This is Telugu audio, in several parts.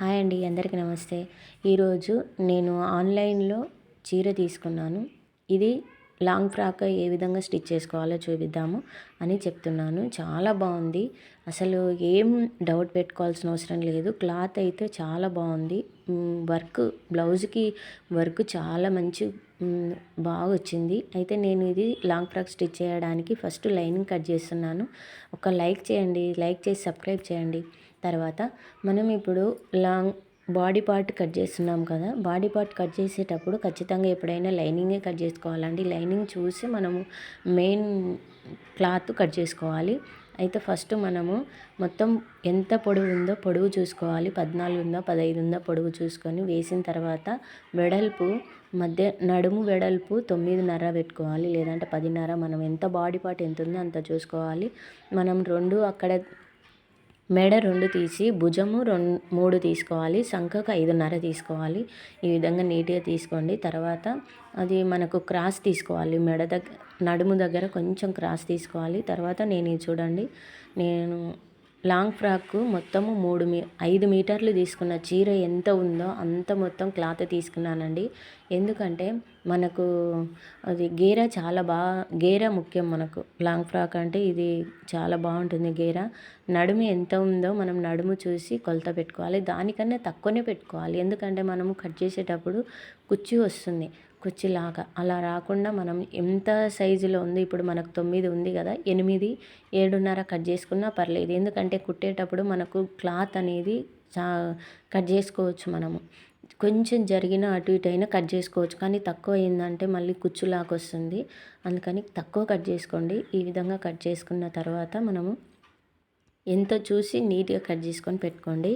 హాయ్ అండి అందరికీ నమస్తే. ఈరోజు నేను ఆన్లైన్లో చీర తీసుకున్నాను. ఇది లాంగ్ ఫ్రాక్ ఏ విధంగా స్టిచ్ చేసుకోవాలో చూపిద్దాము అని చెప్తున్నాను. చాలా బాగుంది. అసలు ఏం డౌట్ పెట్టుకోవాల్సిన అవసరం లేదు. క్లాత్ అయితే చాలా బాగుంది. వర్క్ బ్లౌజ్కి వర్క్ చాలా మంచి బాగా వచ్చింది. అయితే నేను ఇది లాంగ్ ఫ్రాక్ స్టిచ్ చేయడానికి ఫస్ట్ లైనింగ్ కట్ చేస్తున్నాను. ఒక లైక్ చేయండి. లైక్ చేసి సబ్స్క్రైబ్ చేయండి. తర్వాత మనం ఇప్పుడు లాంగ్ బాడీ పార్ట్ కట్ చేస్తున్నాం కదా బాడీ పార్ట్ కట్ చేసేటప్పుడు ఖచ్చితంగా ఎప్పుడైనా లైనింగే కట్ చేసుకోవాలండి లైనింగ్ చూసి మనము మెయిన్ క్లాత్ కట్ చేసుకోవాలి. అయితే ఫస్ట్ మనము మొత్తం ఎంత పొడవు ఉందో పొడవు చూసుకోవాలి. పద్నాలుగు ఉందో పదహైదు ఉందో పొడవు చూసుకొని వేసిన తర్వాత వెడల్పు మధ్య నడుము వెడల్పు తొమ్మిదిన్నర పెట్టుకోవాలి. లేదంటే పదిన్నర మనం ఎంత బాడీ పార్ట్ ఎంత ఉందో అంత చూసుకోవాలి. మనం రెండు అక్కడ మెడ రెండు తీసి భుజము రెండు మూడు తీసుకోవాలి సంఖకు ఐదున్నర తీసుకోవాలి. ఈ విధంగా నీట్గా తీసుకోండి. తర్వాత అది మనకు క్రాస్ తీసుకోవాలి. మెడ దగ్గర నడుము దగ్గర కొంచెం క్రాస్ తీసుకోవాలి. తర్వాత నేను చూడండి. నేను లాంగ్ ఫ్రాక్ మొత్తము మూడు మీ ఐదు మీటర్లు తీసుకున్న చీర ఎంత ఉందో అంత మొత్తం క్లాత్ తీసుకున్నానండి. ఎందుకంటే మనకు అది గేర చాలా బాగా గేర ముఖ్యం మనకు. లాంగ్ ఫ్రాక్ అంటే ఇది చాలా బాగుంటుంది గేర. నడుము ఎంత ఉందో మనం నడుము చూసి కొలత పెట్టుకోవాలి. దానికన్నా తక్కువనే పెట్టుకోవాలి. ఎందుకంటే మనము కట్ చేసేటప్పుడు కుచ్చి వస్తుంది. కుర్చీలాగా అలా రాకుండా మనం ఎంత సైజులో ఉంది ఇప్పుడు మనకు తొమ్మిది ఉంది కదా ఎనిమిది ఏడున్నర కట్ చేసుకున్నా పర్లేదు. ఎందుకంటే కుట్టేటప్పుడు మనకు క్లాత్ అనేది చా కట్ చేసుకోవచ్చు మనము. కొంచెం జరిగిన అటు ఇటు అయినా కట్ చేసుకోవచ్చు. కానీ తక్కువ అయిందంటే మళ్ళీ కుచ్చులాగా వస్తుంది అందుకని తక్కువ కట్ చేసుకోండి. ఈ విధంగా కట్ చేసుకున్న తర్వాత మనము ఎంత చూసి నీట్గా కట్ చేసుకొని పెట్టుకోండి.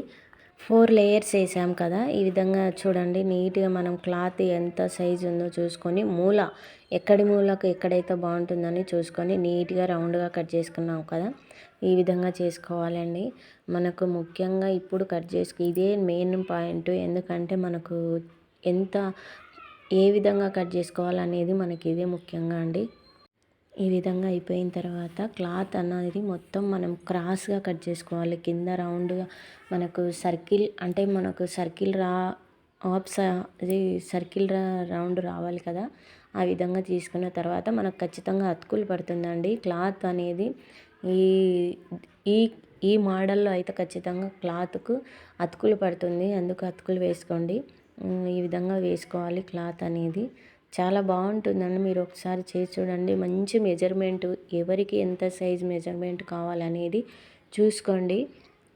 ఫోర్ లేయర్స్ వేసాం కదా. ఈ విధంగా చూడండి నీట్గా మనం క్లాత్ ఎంత సైజు ఉందో చూసుకొని మూల ఎక్కడి మూలకు ఎక్కడైతే బాగుంటుందని చూసుకొని నీట్గా రౌండ్గా కట్ చేసుకున్నాం కదా. ఈ విధంగా చేసుకోవాలండి. మనకు ముఖ్యంగా ఇప్పుడు కట్ చేసుకు ఇదే మెయిన్ పాయింట్. ఎందుకంటే మనకు ఎంత ఏ విధంగా కట్ చేసుకోవాలనేది మనకి ఇదే ముఖ్యంగా అండి. ఈ విధంగా అయిపోయిన తర్వాత క్లాత్ అనేది మొత్తం మనం క్రాస్గా కట్ చేసుకోవాలి. కింద రౌండ్గా మనకు సర్కిల్ అంటే మనకు సర్కిల్ రా ఆప్స్ అది సర్కిల్ రా రౌండ్ రావాలి కదా. ఆ విధంగా తీసుకున్న తర్వాత మనకు ఖచ్చితంగా అతుకులు పడుతుందండి. క్లాత్ అనేది ఈ ఈ ఈ మోడల్లో అయితే ఖచ్చితంగా క్లాత్కు అతుకులు పడుతుంది. అందుకు అతుకులు వేసుకోండి. ఈ విధంగా వేసుకోవాలి క్లాత్ అనేది. చాలా బాగుంటుందండి. మీరు ఒకసారి చేసి చూడండి. మంచి మెజర్మెంట్ ఎవరికి ఎంత సైజ్ మెజర్మెంట్ కావాలనేది చూసుకోండి.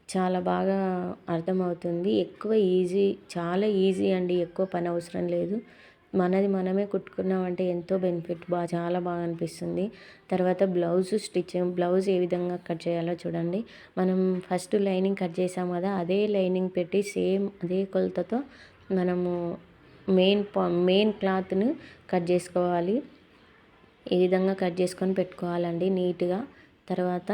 చాలా బాగా అర్థమవుతుంది. ఎక్కువ ఈజీ చాలా ఈజీ అండి. ఎక్కువ పని అవసరం లేదు. మనది మనమే కుట్టుకున్నామంటే ఎంతో బెనిఫిట్. బాగా చాలా బాగా అనిపిస్తుంది. తర్వాత బ్లౌజ్ స్టిచ్చింగ్ బ్లౌజ్ ఏ విధంగా కట్ చేయాలో చూడండి. మనం ఫస్ట్ లైనింగ్ కట్ చేసాం కదా అదే లైనింగ్ పెట్టి సేమ్ అదే కొలతతో మనము మెయిన్ మెయిన్ క్లాత్ని కట్ చేసుకోవాలి. ఈ విధంగా కట్ చేసుకొని పెట్టుకోవాలండి నీట్గా. తర్వాత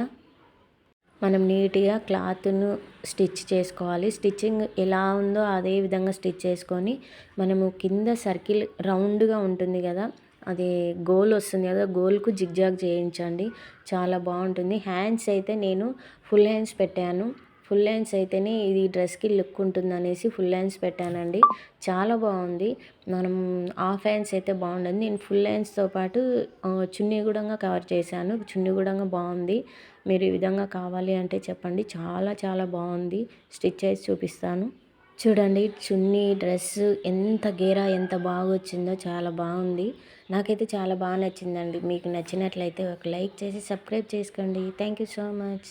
మనం నీట్గా క్లాత్ను స్టిచ్ చేసుకోవాలి. స్టిచ్చింగ్ ఎలా ఉందో అదే విధంగా స్టిచ్ చేసుకొని మనము కింద సర్కిల్ రౌండ్గా ఉంటుంది కదా అది గోల్ వస్తుంది కదా గోల్కు జిగ్జాగ్ చేయించండి. చాలా బాగుంటుంది. హ్యాండ్స్ అయితే నేను ఫుల్ హ్యాండ్స్ పెట్టాను. ఫుల్ హ్యాండ్స్ అయితేనే ఇది డ్రెస్కి లుక్ ఉంటుంది అనేసి ఫుల్ హ్యాండ్స్ పెట్టానండి. చాలా బాగుంది. మనం హాఫ్ హ్యాండ్స్ అయితే బాగుండదు. నేను ఫుల్ హ్యాండ్స్తో పాటు చున్నీ కూడా కవర్ చేశాను. చున్నీ కూడా బాగుంది. మీరు ఈ విధంగా కావాలి అంటే చెప్పండి. చాలా చాలా బాగుంది. స్టిచ్ చేసి చూపిస్తాను. చూడండి చున్నీ డ్రెస్ ఎంత గేరా ఎంత బాగా వచ్చిందో చాలా బాగుంది. నాకైతే చాలా బాగా నచ్చిందండి. మీకు నచ్చినట్లయితే ఒక లైక్ చేసి సబ్స్క్రైబ్ చేసుకోండి. Thank you so much.